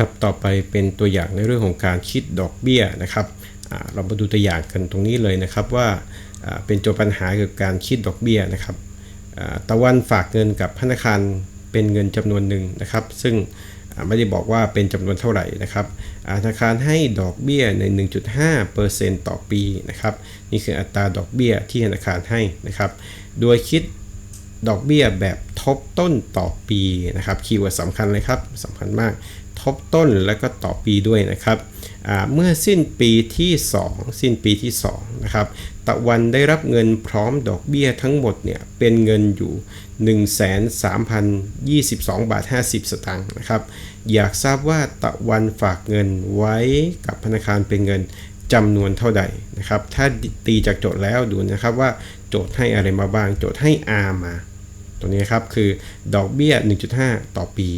ครับต่อไปเป็นตัวอย่างในเรื่องของการคิดดอกเบี้ยนะครับเรามาดูตัวอย่างกันตรงนี้เลยนะครับว่าเป็นโจทย์ปัญหาเกี่ยวกับการคิดดอกเบี้ยนะครับตะวันฝากเงินกับธนาคารเป็นเงินจำนวนหนึ่งนะครับ ซึ่งไม่ได้บอกว่าเป็นจำนวนเท่าไหร่นะครับธนาคารให้ดอกเบี้ยใน 1.5%ต่อปีนะครับนี่คืออัตราดอกเบี้ยที่ธนาคารให้นะครับโดยคิดดอกเบี้ยแบบทบต้นต่อปีนะครับคีย์เวิร์ดสำคัญเลยครับสำคัญมาก ทบต้นแล้วก็ต่อปีด้วยนะครับ เมื่อสิ้นปีที่ 2 สิ้นปีที่2นะครับ ตะวันได้รับเงินพร้อมดอกเบี้ยทั้งหมดเนี่ยเป็นเงินอยู่ 13,022 บาท 50 สตางค์นะครับ อยากทราบว่าตะวันฝากเงินไว้กับธนาคารเป็นเงินจำนวนเท่าใดนะครับ ถ้าตีจากโจทย์แล้วดูนะครับว่าโจทย์ให้อะไรมาบ้าง โจทย์ให้ R มา ตัวนี้ครับคือดอกเบี้ย 1.5 ต่อปี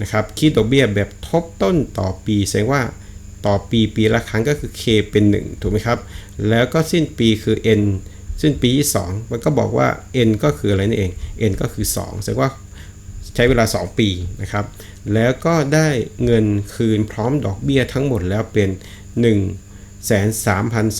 นะครับคิดดอกเบี้ยแบบทบต้นต่อปีแสดงว่าต่อปีปีละครั้งก็คือ K เป็น 1 ถูกไหมครับ แล้วก็สิ้นปีคือ N สิ้นปีที่2มันก็บอกว่า N ก็คืออะไรนั่นเอง N ก็คือ 2 แสดงว่าใช้เวลา 2 ปีนะครับ แล้วก็ได้เงินคืนพร้อมดอกเบี้ยทั้งหมดแล้วเป็น 1 3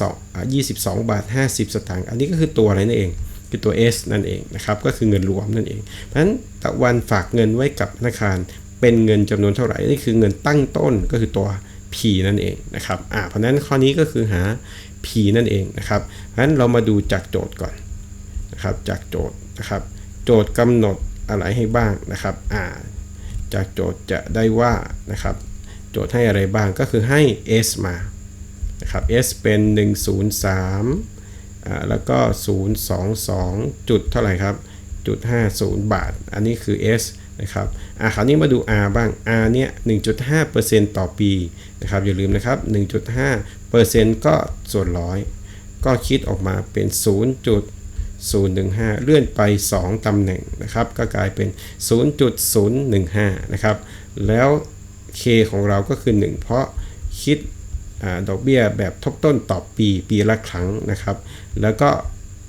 2 22 บาท 50 สตางค์ อันนี้ก็คือตัวอะไรนั่นเอง คือตัว S นั่นเองนะครับ ก็คือเงินรวมนั่นเอง เพราะฉะนั้นตะวันฝากเงินไว้กับธนาคาร เป็นเงินจำนวนเท่าไหร่นี่คือเงินตั้งต้นก็คือตัว P นั่นเองนะครับอ่าเพราะนั้นข้อนี้ก็คือหา P นั่นเองนะครับเพราะนั้นเรามาดูจากโจทย์ก่อนนะครับจากโจทย์นะครับ โจทย์กำหนดอะไรให้บ้างนะครับอ่าจากโจทย์จะได้ว่านะครับ โจทย์ให้อะไรบ้างก็คือให้ S มานะครับ S เป็น 103อ่าแล้วก็ 022 จุดเท่าไหร่ครับจุด50 บาท อันนี้คือ S นะครับอ่าคราวนี้มาดู R บ้าง R เนี่ย 1.5%ต่อปีนะครับอย่าลืมนะครับ 1.5%ก็ส่วนร้อย ก็คิดออกมาเป็น 0.015 เลื่อนไป 2ตำแหน่งนะครับ ก็กลายเป็น 0.015 นะครับ แล้ว K ของเราก็คือ 1 เพราะคิดอดอกเบี้ยแบบทบต้นต่อปีปีละครั้งนะครับ แล้วก็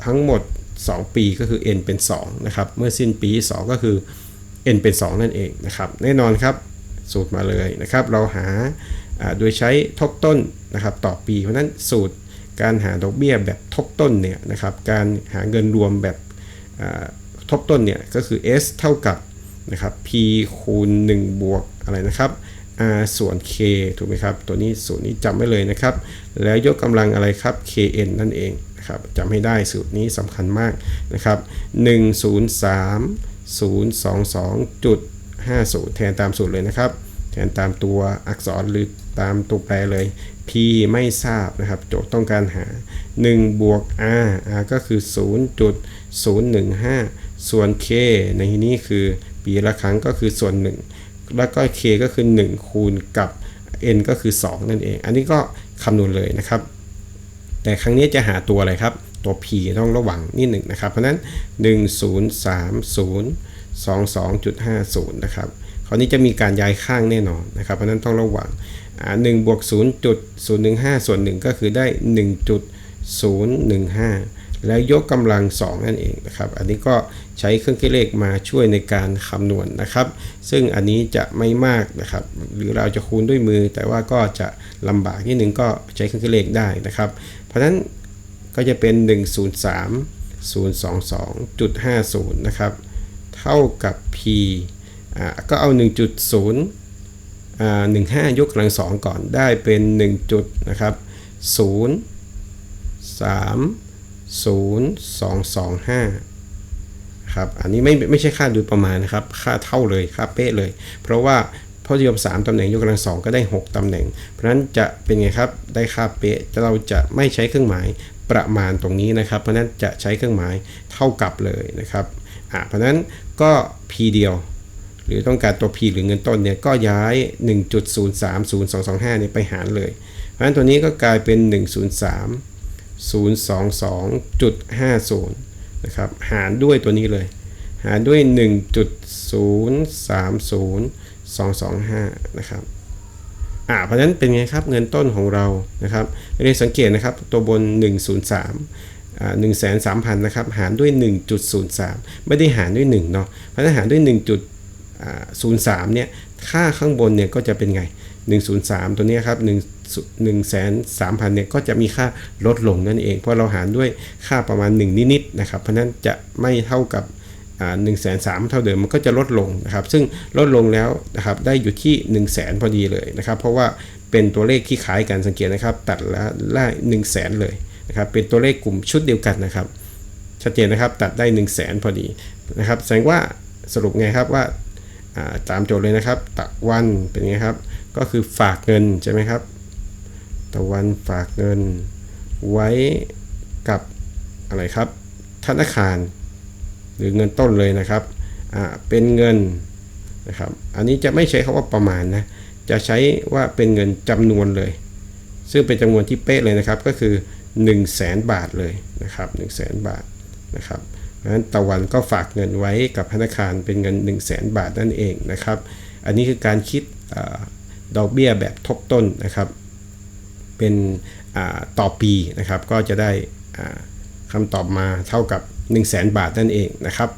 ทั้งหมด 2 ปีก็คือ n เป็น2นะครับ เมื่อสิ้นปี 2 ก็คือ n เป็น 2 นั่นเองนะครับแน่นอนครับสูตรมาเลยนะครับ เราหาโดยใช้ทบต้นนะครับต่อปี เพราะนั้นสูตรการหาดอกเบี้ยแบบทบต้นเนี่ยนะครับการหาเงินรวมแบบทบต้นเนี่ยก็คือ s เท่ากับนะครับ p คูณ 1 บวกอะไรนะครับ r ส่วน k ถูกไหมครับ ตัวนี้สูตรนี้จำไว้เลยนะครับ แล้วยกกำลังอะไรครับ kn นั่นเองนะครับจำให้ได้สูตรนี้สำคัญมากนะครับ103 022.50 แทนตามสูตรเลยนะครับ แทนตามตัวอักษรหรือตามตัวแปรเลย p ไม่ทราบนะครับ โจทย์ต้องการหา 1 บวก r r ก็คือ 0.015 ส่วน k ในที่นี้คือปีละครั้งก็คือส่วน 1 แล้วก็ k ก็คือ 1 คูณกับ n ก็คือ 2 นั่นเอง อันนี้ก็คำนวณเลยนะครับ แต่ครั้งนี้จะหาตัวอะไรครับ ตัว p ต้องระวังนิดหนึ่งนะครับ เพราะนั้น 103022.50 นะครับคราวนี้จะมีการย้ายข้างแน่นอนนะครับ เพราะนั้นต้องระวัง1บวก0.015 ส่วน 1 ก็คือได้ 1.015 แล้วยกกำลัง 2 นั่นเองนะครับ อันนี้ก็ใช้เครื่องคิดเลขมาช่วยในการคำนวณนนะครับ ซึ่งอันนี้จะไม่มากนะครับ หรือเราจะคูณด้วยมือ แต่ว่าก็จะลำบากนิดนึงก็ใช้เครื่องคิดเลขได้นะครับ เพราะฉะนั้น ก็จะเป็น 103 022.50 นะครับ เท่ากับ p อ่าก็เอา 1.0อ่า15 ยกกำลัง 2 ก่อนได้เป็น 1 จุดนะครับ 0 3 0 2 2 5ครับ อันนี้ไม่ไม่ใช่ค่าโดยประมาณนะครับ ค่าเท่าเลย ค่าเป๊ะเลย เพราะว่าพจนิยม 3ตำแหน่งยกกำลัง 2 ก็ได้ 6ตำแหน่ง เพราะฉะนั้นจะเป็นไงครับ ได้ค่าเป๊ะเราจะไม่ใช้เครื่องหมาย ประมาณตรงนี้นะครับ เพราะนั้นจะใช้เครื่องหมายเท่ากับเลยนะครับอ่าเพราะนั้นก็ p เดียว หรือต้องการตัว p หรือเงินต้นเนี่ยก็ย้าย 1.030225เนี่ยไปหารเลย เพราะฉะนั้นตัวนี้ก็กลายเป็น 103 022.50นะครับหารด้วยตัวนี้เลย หารด้วย 1.030225นะครับ อ่าเพราะฉะนั้นเป็นไงครับเงินต้นของเรานะครับเรียนสังเกตนะครับตัวบน 103อ่า1,300,000นสามพันนะครับหารด้วย 1.03 ไม่ได้หารด้วย1เนาะเพราะฉะนั้นหารด้วย 1.03เนี่ยค่าข้างบนเนี่ยก็จะเป็นไง 103 ตัวนี้ครับ1 1 3 0 0 0เนี่ยก็จะมีค่าลดลงนั่นเอง เพราะเราหารด้วยค่าประมาณ 1 นิดๆนะครับเพราะนั้นจะไม่เท่ากับ หนึ่งแสนสามเท่าเดิมมันก็จะลดลงนะครับ ซึ่งลดลงแล้วนะครับได้อยู่ที่ 1 0 0 0 0แสนพอดีเลยนะครับ เพราะว่าเป็นตัวเลขที่คล้ายกันสังเกตนะครับ ตัดละละหนึ่งแสนเลยนะครับ เป็นตัวเลขกลุ่มชุดเดียวกันนะครับ ชัดเจนนะครับตัดได้ 1 0 0 0 0แสนพอดีนะครับแสดงว่าสรุปไงครับว่าตามโจทย์เลยนะครับตะวันเป็นไงครับ ก็คือฝากเงินใช่ไหมครับ ตะวันฝากเงินไว้กับอะไรครับ ธนาคาร หรือเงินต้นเลยนะครับเป็นเงินนะครับ อันนี้จะไม่ใช้คาว่าประมาณนะ จะใช้ว่าเป็นเงินจำนวนเลย ซึ่งเป็นจำนวนที่เป๊ะเลยนะครับ ก็คือ 1 0 0 0 0แสนบาทเลยนะครับ1 0 0 0 0แสนบาทนะครับเพราะฉะนั้นตะวันก็ฝากเงินไว้กับธนาคารเป็นเงิน 1 0 0 0 0แสนบาทนั่นเองนะครับ อันนี้คือการคิดอดอกเบี้ยแบบทบต้นนะครับ เป็นต่อปีนะครับ ก็จะได้คำตอบมาเท่ากับ 1 0 0 0 0แสนบาทนั่นเองนะครับ